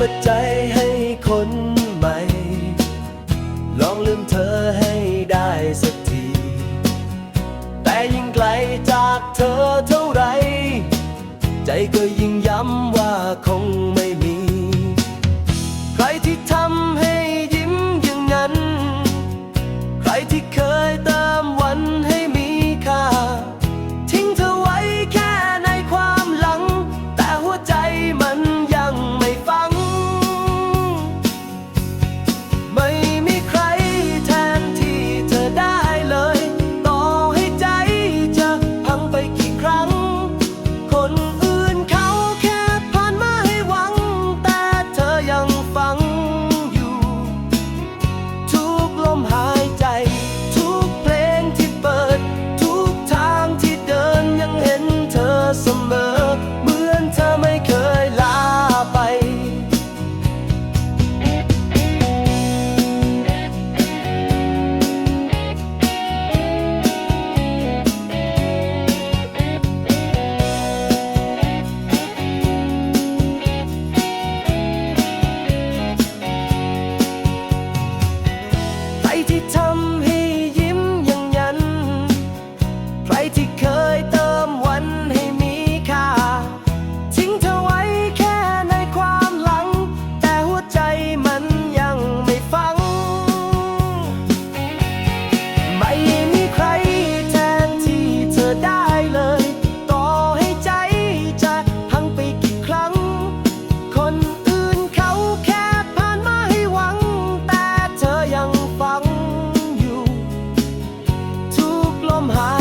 ปัจจัยให้คนใหม่ ลองลืมเธอให้ได้สักที แต่ยิ่งไกลจากเธอเท่าไร ใจก็ยิ่งย้ำว่าคง ที่ทำให้ยิ้มยังยัน ใครที่ high.